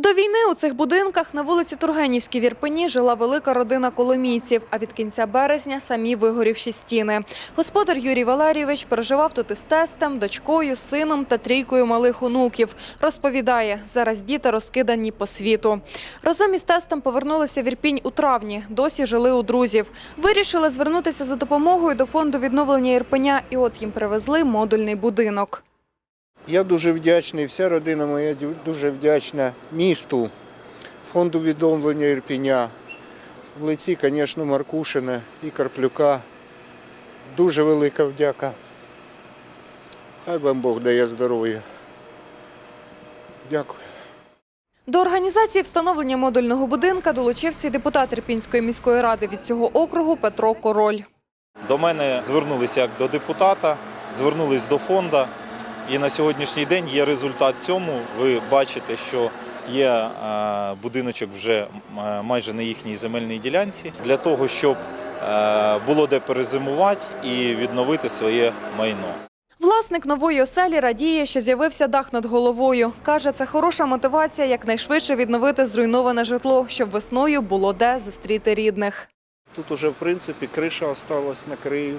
До війни у цих будинках на вулиці Тургенівській в Ірпені жила велика родина коломійців, а від кінця березня самі вигорівші стіни. Господар Юрій Валерійович проживав тут із тестем, дочкою, сином та трійкою малих онуків. Розповідає, зараз діти розкидані по світу. Разом із тестом повернулися в Ірпінь у травні, досі жили у друзів. Вирішили звернутися за допомогою до фонду відновлення Ірпеня, і от їм привезли модульний будинок. Я дуже вдячний, вся родина моя дуже вдячна місту, фонду відновлення Ірпіня, в лиці, звісно, Маркушина і Карплюка. Дуже велика вдяка. Хай вам Бог дає здоров'я. Дякую. До організації встановлення модульного будинка долучився й депутат Ірпінської міської ради від цього округу Петро Король. До мене звернулися як до депутата, звернулись до фонду. І на сьогоднішній день є результат цьому. Ви бачите, що є е, будиночок вже е, майже на їхній земельній ділянці для того, щоб е, було де перезимувати і відновити своє майно. Власник нової оселі радіє, що з'явився дах над головою. Каже, це хороша мотивація якнайшвидше відновити зруйноване житло, щоб весною було де зустріти рідних. Тут уже, в принципі, криша осталась накрию.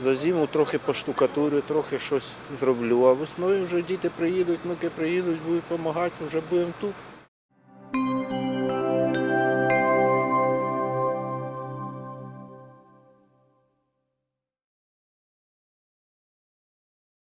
За зиму трохи поштукатурю, трохи щось зроблю. А весною вже діти приїдуть, внуки приїдуть, будуть допомагати, вже будемо тут.